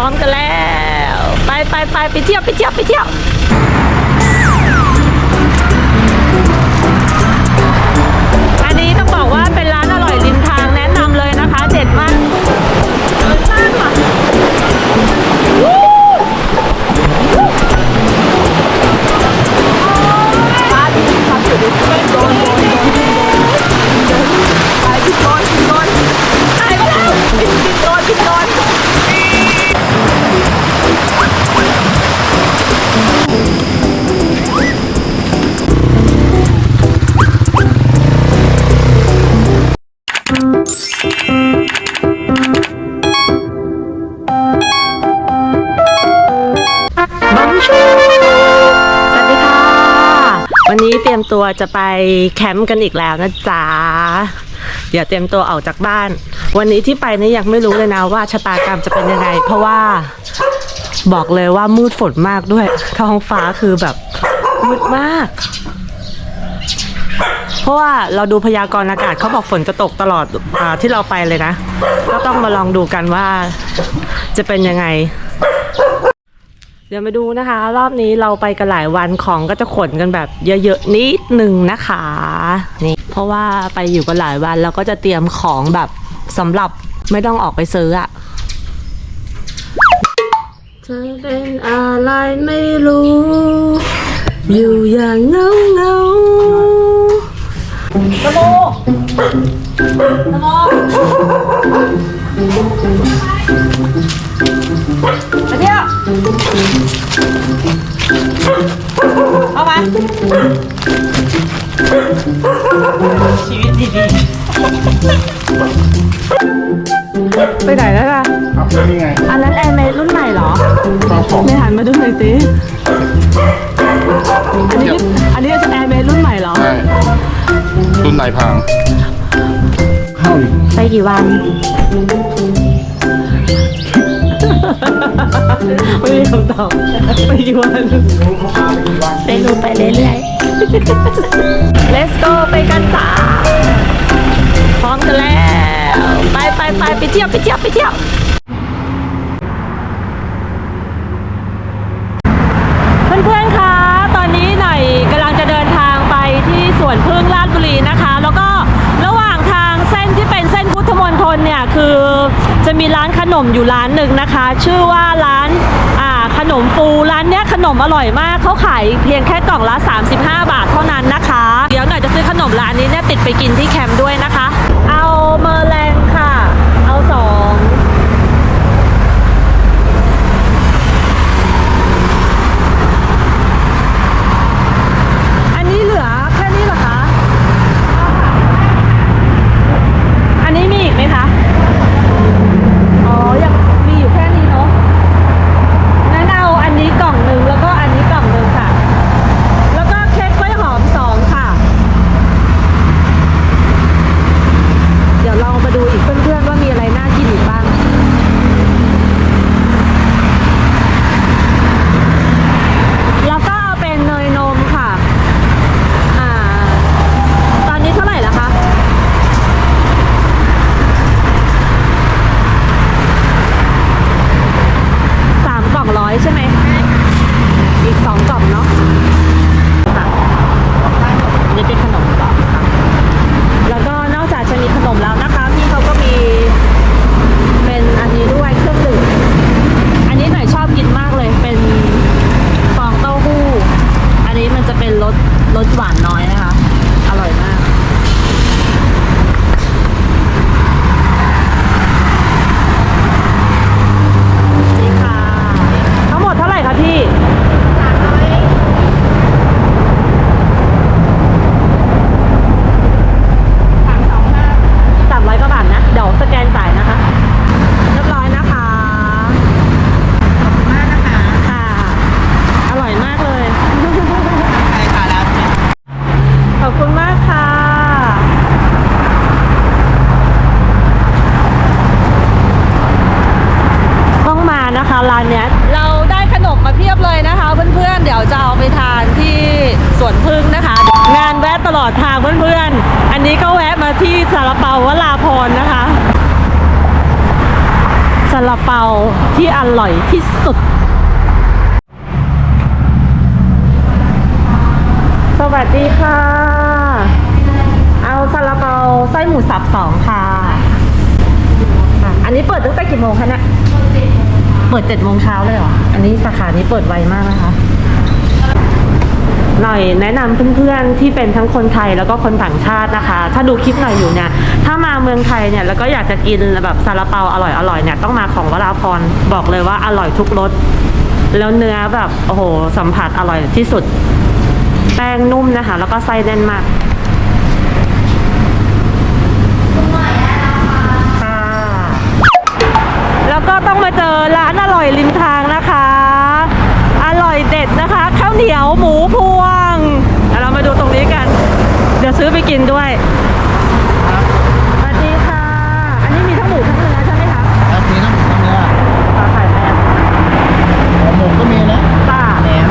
ร้อมกันแล้ว ไปไปไปไปเที่ยวไปเที่ยวไปเที่ยวอันนี้ต้องบอกว่าเป็นร้านอร่อยริมทางแนะนำเลยนะคะเด็ดมากเดินมากค่ะปาดิปาดิโดนโดนโดนไปตายไปแล้วผิดผิดโดนผิดโดน ยมตัวจะไปแคมป์กันอีกแล้วนะจ๊ะ เดี๋ยวเตรียมตัวออกจากบ้าน วันนี้ที่ไปนี่ยังไม่รู้เลยนะว่าชะตากรรมจะเป็นยังไง เพราะว่าบอกเลยว่ามืดฝนมากด้วย ท้องฟ้าคือแบบมืดมาก เพราะว่าเราดูพยากรณ์อากาศเขาบอกฝนจะตกตลอดอที่เราไปเลยนะ ก็ต้องมาลองดูกันว่าจะเป็นยังไง เดี๋ยวมาดูนะคะ รอบนี้เราไปกันหลายวันของก็จะขนกันแบบเยอะๆนิดหนึ่งนะคะนี่เพราะว่าไปอยู่กันหลายวันแล้วก็จะเตรียมของแบบสำหรับไม่ต้องออกไปซื้ออะเธอเป็นอะไรไม่รู้ อยู่อย่างเงาเงาสโมสโมอันเนี้ย เอามาชีวิตดีๆไปไหนแล้วล่ะ ครับนี่ไงอันนั้นแอร์เมดรุ่นใหม่เหรอครับผมไม่หันมาดูหน่อยสิอันนี้อันนี้จะแอร์เมดรุ่นใหม่เหรอ ใช่รุ่นนายพัง เข้าอีกไปกี่วัน ไม่มีคำตอบไปกี่วันไปดูไปเรื่อยๆ let's go ไปกันจ้าพร้อมกันแล้ว ไปไปไปไปเที่ยวไปเที่ยวไปเที่ยวเพื่อนๆคะตอนนี้หน่อยกำลังจะเดินทางไปที่สวนพึ่ง จะมีร้านขนมอยู่ร้านหนึ่งนะคะ ชื่อว่าร้านขนมฟูร้านเนี้ยขนมอร่อยมากเขาขายเพียงแค่กล่องละ 35 บาทเท่านั้นนะคะ เดี๋ยวหน่อยจะซื้อขนมร้านนี้เนี่ยติดไปกินที่แคมป์ด้วยนะคะ ลาเปาวลาพรนะคะซาลาเปาที่อร่อยที่สุด สวัสดีค่ะ เอาซาลาเปาไส้หมูสับสองค่ะอะ อันนี้เปิดตั้งแต่กี่โมงคะเนี่ย เปิดเจ็ดโมงเช้าเลยเหรอ อันนี้สาขานี้เปิดไวมากนะคะ หน่อยแนะนำเพื่อนๆที่เป็นทั้งคนไทยแล้วก็คนต่างชาตินะคะ ถ้าดูคลิปหน่อยอยู่เนี่ยถ้ามาเมืองไทยเนี่ยแล้วก็อยากจะกินแบบซาลาเปาอร่อยๆเนี่ยต้องมาของวราพรบอกเลยว่าอร่อยทุกรสแล้วเนื้อแบบโอ้โหสัมผัสอร่อยที่สุด แป้งนุ่มนะคะ แล้วก็ไส้แน่นมากค่ะแล้วก็ต้องมาเจอร้านอร่อยริมทางนะคะ อร่อยเด็ดนะคะ ข้าวเหนียวหมูพวงเดี๋ยวเรามาดูตรงนี้กัน เดี๋ยวซื้อไปกินด้วยสวัสดีค่ะ อันนี้มีทั้งหมูทั้งเนื้อใช่ไหมคะ แล้วมีน้ำหมูน้ำเนื้อ ขอไข่แม่ หัวหมูก็มีนะ ป้า แหนม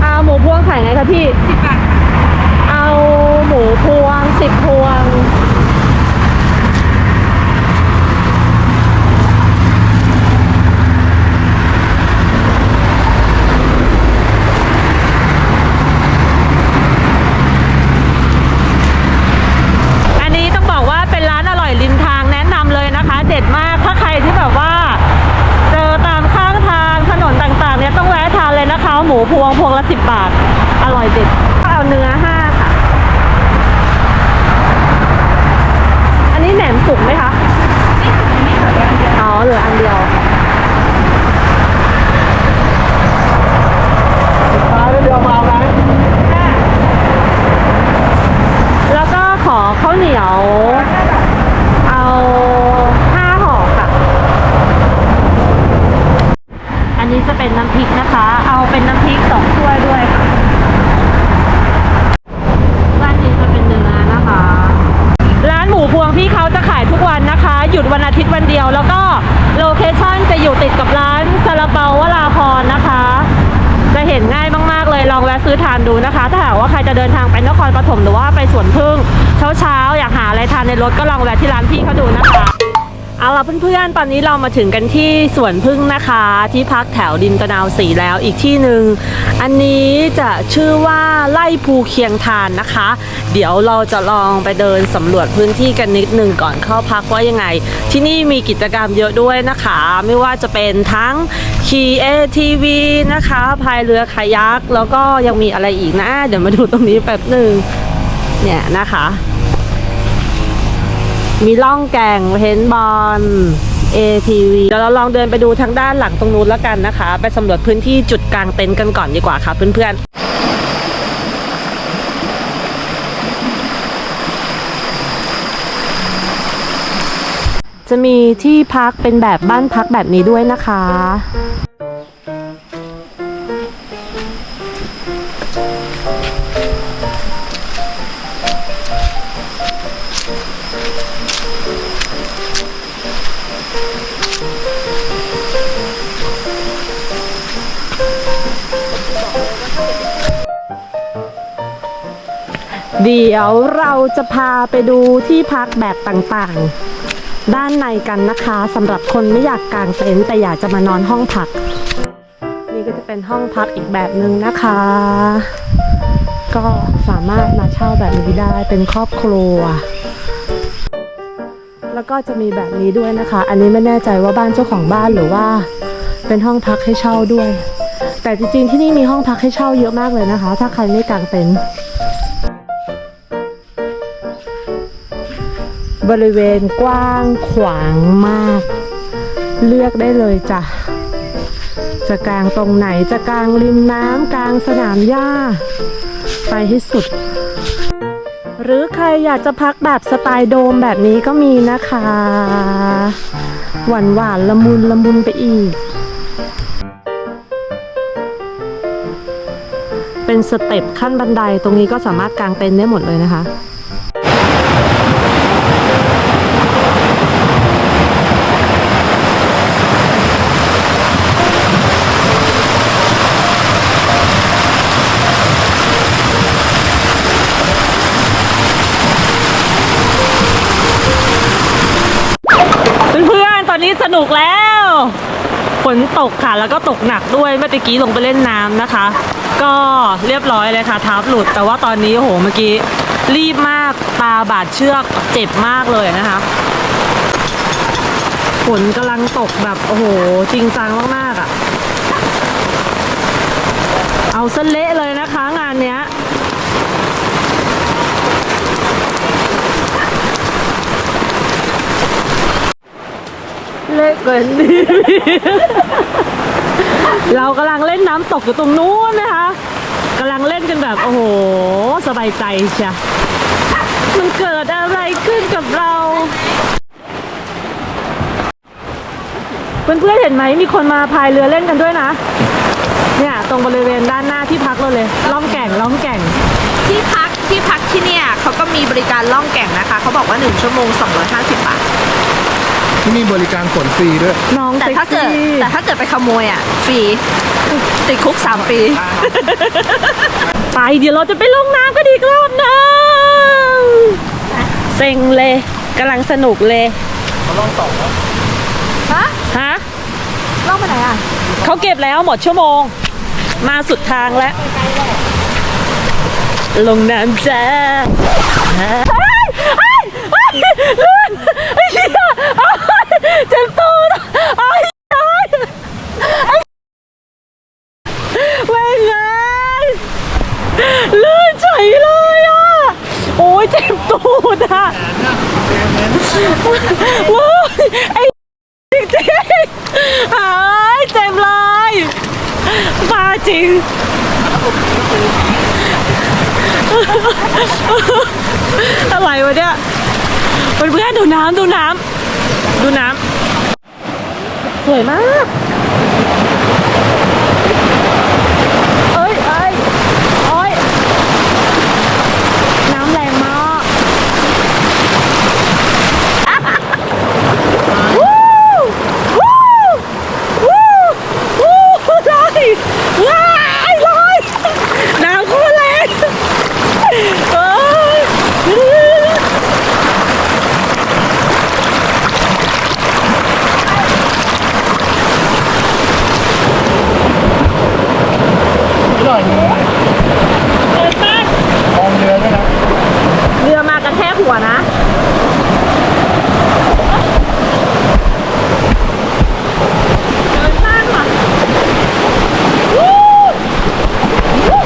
เอาหมูพวงขายไงคะพี่สิบบาทเอาหมูพวงสิบพวง อันนี้ต้องบอกว่าเป็นร้านอร่อยริมทางแนะนำเลยนะคะ เด็ดมากถ้าใครที่แบบว่า เจอตามข้างทางถนนต่างๆเนี่ยต้องแวะทานเลยนะคะ หมูพวงพวง ละสิบบาท อร่อยเด็ดเอาเนื้อห้าค่ะ อันนี้แหนมสุกไหมคะอ๋อเหลืออันเดียวมาเดี๋ยวมาไหมแล้วก็ขอข้าวเหนียว เอาห้าห่อค่ะ อันนี้จะ เป็นน้ำพริกนะคะ เอาเป็นน้ำพริกสองถ้วยด้วยค่ะร้านนี้จะเป็นเนื้อนะคะ ร้านหมูพวงพี่เขาจะขายทุกวันนะคะ หยุดวันอาทิตย์วันเดียว แล้วก็โลเคชั่นจะอยู่ติดกับร้านซาลาเปาวราพรนะคะ จะเห็นง่ายมากๆเลยลองแวะซื้อทานดูนะคะ ถ้าหากว่าใครจะเดินทางไปนครปฐมหรือว่าไปสวนพึ่งเช้าๆอยากหาอะไรทานในรถก็ลองแวะที่ร้านพี่เขาดูนะคะ เอาล่ะเพื่อนๆ ตอนนี้เรามาถึงกันที่สวนพึ่งนะคะ ที่พักแถวดินตะนาวสีแล้วอีกที่หนึ่งอันนี้จะชื่อว่าไล่ภูเคียงทานนะคะ เดี๋ยวเราจะลองไปเดินสำรวจพื้นที่กันนิดหนึ่งก่อนเข้าพักว่ายังไง ที่นี่มีกิจกรรมเยอะด้วยนะคะ ไม่ว่าจะเป็นทั้งขี่ ATV นะคะพายเรือคายักแล้วก็ยังมีอะไรอีกนะ เดี๋ยวมาดูตรงนี้แป๊บหนึ่งเนี่ยนะคะ มีล่องแก่งเพนบอล ATV เดี๋ยวเราลองเดินไปดูทางด้านหลังตรงนู้นแล้วกันนะคะ ไปสำรวจพื้นที่จุดกลางเต็นท์กันก่อนดีกว่าค่ะเพื่อนๆจะมีที่พักเป็นแบบบ้านพักแบบนี้ด้วยนะคะ เดี๋ยวเราจะพาไปดูที่พักแบบต่างๆ ด้านในกันนะคะสำหรับคนไม่อยากกางเต็นท์แต่อยากจะมานอนห้องพัก นี่ก็จะเป็นห้องพักอีกแบบหนึ่งนะคะ ก็สามารถมาเช่าแบบนี้ได้เป็นครอบครัว แล้วก็จะมีแบบนี้ด้วยนะคะ อันนี้ไม่แน่ใจว่าบ้านเจ้าของบ้านหรือว่า เป็นห้องพักให้เช่าด้วย แต่จริงๆที่นี่มีห้องพักให้เช่าเยอะมากเลยนะคะ ถ้าใครไม่กางเต็นท์ บริเวณกว้างขวางมาก เลือกได้เลยจ้ะจะกลางตรงไหนจะกลางริมน้ำกลางสนามหญ้า ไปให้สุด หรือใครอยากจะพักแบบสไตล์โดมแบบนี้ก็มีนะคะ หวานหวานละมุนละมุนไปอีก เป็นสเต็ปขั้นบันไดตรงนี้ก็สามารถกางเต็นท์ได้หมดเลยนะคะ นุกแล้วฝนตกค่ะ แล้วก็ตกหนักด้วยเมื่อกี้ลงไปเล่นน้ำนะคะ ก็เรียบร้อยเลยค่ะทับหลุด แต่ว่าตอนนี้โอ้โหเมื่อกี้รีบมากตาบาดเชือกเจ็บมากเลยนะคะฝนกำลังตกแบบโอ้โห จริงจังมากๆอะ่ะ เอาซะเละเลยนะคะงานเนี้ย เละเกิน เรากำลังเล่นน้ำตกอยู่ตรงนู้นนะคะกำลังเล่นกันแบบ โอ้โห สบายใจเชียมันเกิดอะไรขึ้นกับเรา เพื่อนๆเห็นไหมมีคนมาพายเรือเล่นกันด้วยนะ เนี่ย ตรงบริเวณด้านหน้าที่พักเราเลย ล่องแก่งล่องแก่งที่พักที่พักที่เนี่ยเขาก็มีบริการล่องแก่งนะคะ เขาบอกว่า 1 ชั่วโมง 250 บาท ที่นี่บริการขนฟรีด้วย น้องแต่เซ็กถ้าเกิดซี่แต่ถ้าเกิดไปขโมยอะฟรีติดคุก3ปี ไปเดี๋ยวเราจะไปลงน้ำกันอีกรอบหนึงเซ็งเลยกำลังสนุกเลยฮะฮะล่องไปไหนอะเขาเก็บแล้วหมดชั่วโมง มาสุดทางแล้ว ลงน้ำจ้าเฮ้ยเฮ้ยเฮ้ยลื่นไอ้เหี้ยเอ้ย เจ็บตูดไอ้เฮ้ยไอ้เว้ยไงลื่นเฉยเลยอะ โอ้ยเจ็บตูดอะว้ยไอ้จริงๆหายเจ็บเลยบ้าจริงอะไรวะเนี่ยเพื่อนๆดูน้ำดูน้ำ ดูน้ำสวยมาก เอ้ยเอ้ยโอ้ยน้ำแรงมาก วู้วู้วู้วู้ลอยว้ายลอยน้ำโคตรแรงเอ้ย นี่หน่อยนึง เดินมาก มองเรือด้วยนะ เรือมากระแทกหัวนะ เดินมากว่ะวู้วู้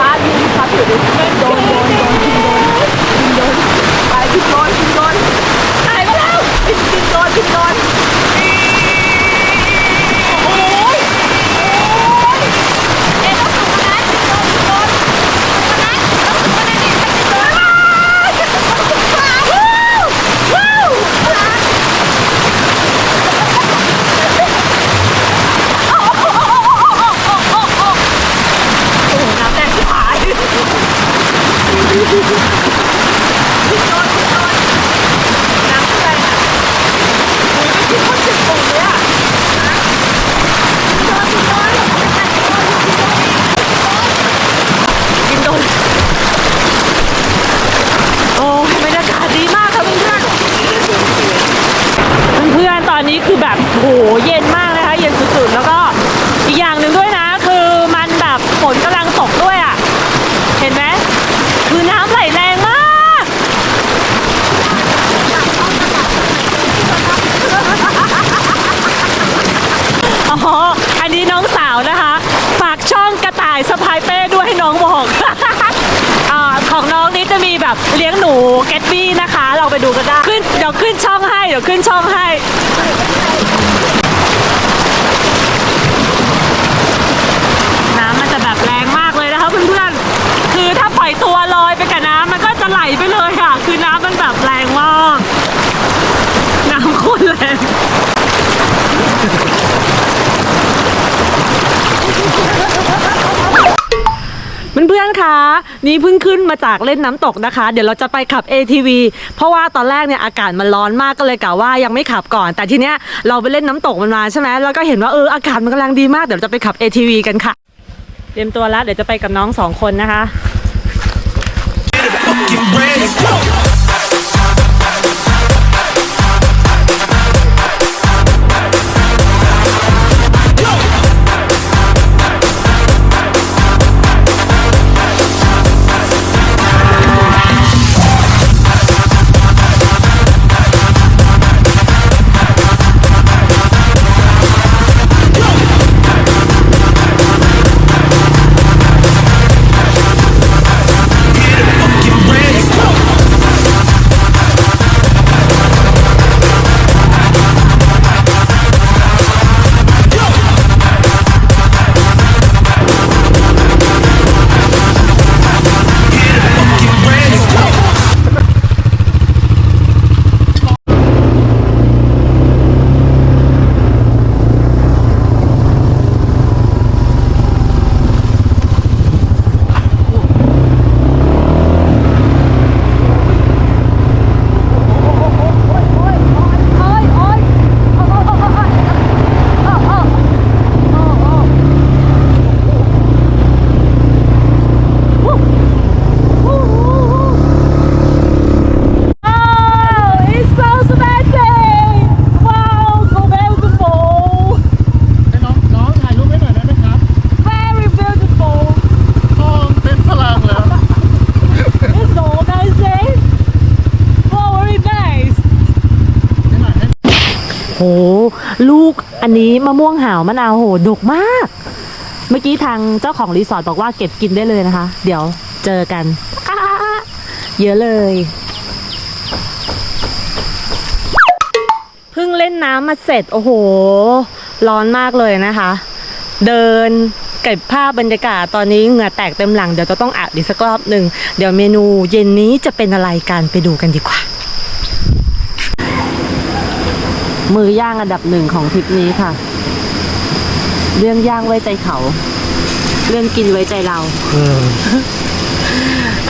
บ้านนี้พักอยู่ดิโดนโดนโดนพิมโดนพิมโดนไปพิมโดนพิมโดน ตายไปแล้ว พิมพิมโดนพิมโดน โอ้ย เอ๊ะต้องถูกนะพิมโดนพิมโดนนะต้องถูกนะนี่พิมโดน ว้าวโอ้โหน้ำแดงที่หาย พิมโดนพิมโดนน้ำอะไรอะโอ้ยไม่คิดว่าสิบปุ่มเลยอะพิมโดนพิมโดนพิมโดน กินโดนโอ้บรรยากาศดีมากค่ะเพื่อนๆเพื่อนๆตอนนี้คือแบบ โหเย็นมากนะคะ เย็นสุดๆ แล้วก็อีกอย่างหนึ่งด้วยนะ คือมันแบบฝนกำลังตกด้วยอะ เห็นไหมคือน้ำไหลแรงมาก อ๋อ อั นี้น้องสาวนะคะ ฝากช่องกระต่ายสะพายเป้ด้วยให้น้องบอก อ่าของน้องนี้จะมีแบบเลี้ยงหนูแกตบี้นะคะ เราไปดูกันได้ขึ้นเดี๋ยวขึ้นช่องให้เดี๋ยวขึ้นช่องให้ น้ำมันจะแบบแรงมากเลยนะคะเพื่อนๆ คือถ้าปล่อยตัวลอยไปกับน้ำมันก็จะไหลไปเลยค่ะ คือน้ำมันแบบแรงมาก น้ำโคตรแรง เพื่ อนๆคะนี่เพิ่งขึ้นมาจากเล่นน้ำตกนะคะ เดี๋ยวเราจะไปขับ ATV เพราะว่าตอนแรกเนี่ยอากาศมันร้อนมากก็เลยกะว่ายังไม่ขับก่อน แต่ทีเนี้ยเราไปเล่นน้ำตกมันมาใช่ไหมแล้วก็เห็นว่าเอออากาศมันกำลังดีมากเดี๋ยวเราจะไปขับ ATV กันค่ะเตรียมตัวแล้วเดี๋ยวจะไปกับน้องสองคนนะคะ ลูกอันนี้มะม่วงหาวมะนาวโหดกมาก เมื่อกี้ทางเจ้าของรีสอร์ทบอกว่าเก็บกินได้เลยนะคะ เดี๋ยวเจอกัน เยอะเลยเพิ่งเล่นน้ำมาเสร็จ โอ้โห ร้อนมากเลยนะคะ เดินเก็บภาพบรรยากาศตอนนี้เหงื่อแตกเต็มหลัง เดี๋ยวจะต้องอัดอีกสักรอบหนึ่ง เดี๋ยวเมนูเย็นนี้จะเป็นอะไรกันไปดูกันดีกว่า มือย่างอันดับหนึ่งของทริปนี้ค่ะ เรื่องย่างไว้ใจเขา เรื่องกินไว้ใจเรา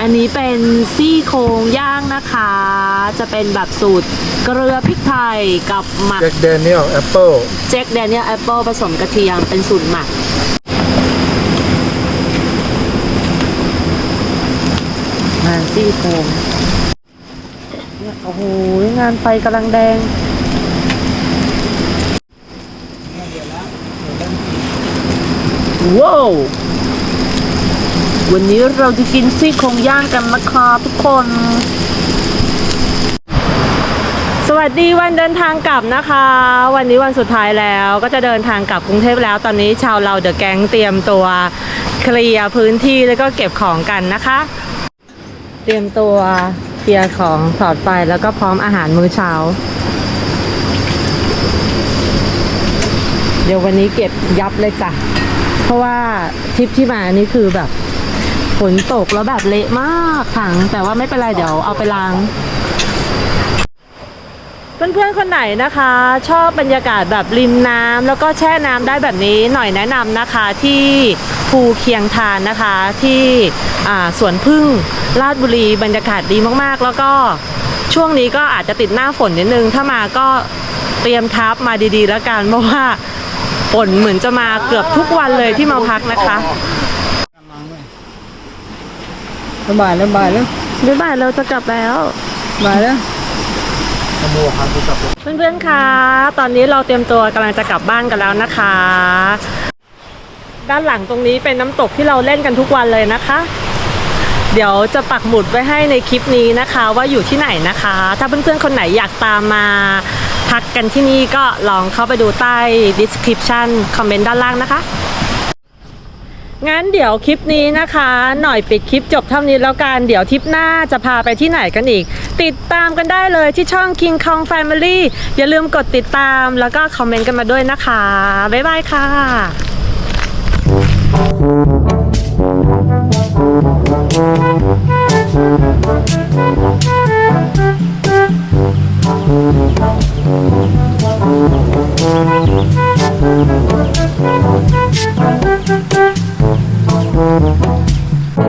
อันนี้เป็นซี่โครงย่างนะคะ จะเป็นแบบสูตรเกลือพริกไทยกับหมักแจ็คแดเนียลแอปเปิลแจ็คแดเนียลแอปเปิลผสมกระเทียมเป็นสูตรหมักงานซี่โครงเนี่ยโอ้โหงานไฟกำลังแดง ว้าววันนี้เราจะกินซี่โครงย่างกันนะครับทุกคน สวัสดีวันเดินทางกลับนะคะ วันนี้วันสุดท้ายแล้วก็จะเดินทางกลับกรุงเทพแล้ว ตอนนี้ชาวเราเดอะแก๊งเตรียมตัวเคลียร์พื้นที่แล้วก็เก็บของกันนะคะ เตรียมตัวเคลียร์ของถอดไฟแล้วก็พร้อมอาหารมื้อเช้า เดี๋ยววันนี้เก็บยับเลยจ้ะ ราะว่าทริปที่มานี่คือแบบฝนตกแล้วแบบเละมากถัง แต่ว่าไม่เป็นไรเดี๋ยวเอาไปล้าง เพื่อนๆคนไหนนะคะ ชอบบรรยากาศแบบริมน้ำแล้วก็แช่น้ำได้แบบนี้หน่อยแนะนำนะคะที่ภูเคียงทานนะคะที่สวนพึ่งลาดบุรีบรรยากาศดีมากๆ แล้วก็ช่วงนี้ก็อาจจะติดหน้าฝนนิดนึง ถ้ามาก็เตรียมทับมาดีๆ แล้วกันเพราะว่า ฝนเหมือนจะมาเกือบทุกวันเลยที่มาพักนะคะบ่ายแล้วบ่ายแล้วบ๊ายบายเราจะกลับแล้ว บ่ายแล้วโมฮันกูจับเพื่อนๆ คะ ตอนนี้เราเตรียมตัวกำลังจะกลับบ้านกันแล้วนะคะ ด้านหลังตรงนี้เป็นน้ำตกที่เราเล่นกันทุกวันเลยนะคะ เดี๋ยวจะปักหมุดไว้ให้ในคลิปนี้นะคะ ว่าอยู่ที่ไหนนะคะ ถ้าเพื่อนๆ คนไหนอยากตามมา พักกันที่นี่ก็ลองเข้าไปดูใต้ description คอมเมนต์ด้านล่างนะคะ งั้นเดี๋ยวคลิปนี้นะคะ หน่อยปิดคลิปจบเท่านี้แล้วกัน เดี๋ยวทริปหน้าจะพาไปที่ไหนกันอีก ติดตามกันได้เลยที่ช่อง King Kong Family อย่าลืมกดติดตามแล้วก็คอมเมนต์กันมาด้วยนะคะ บ๊ายบายค่ะ Thank you.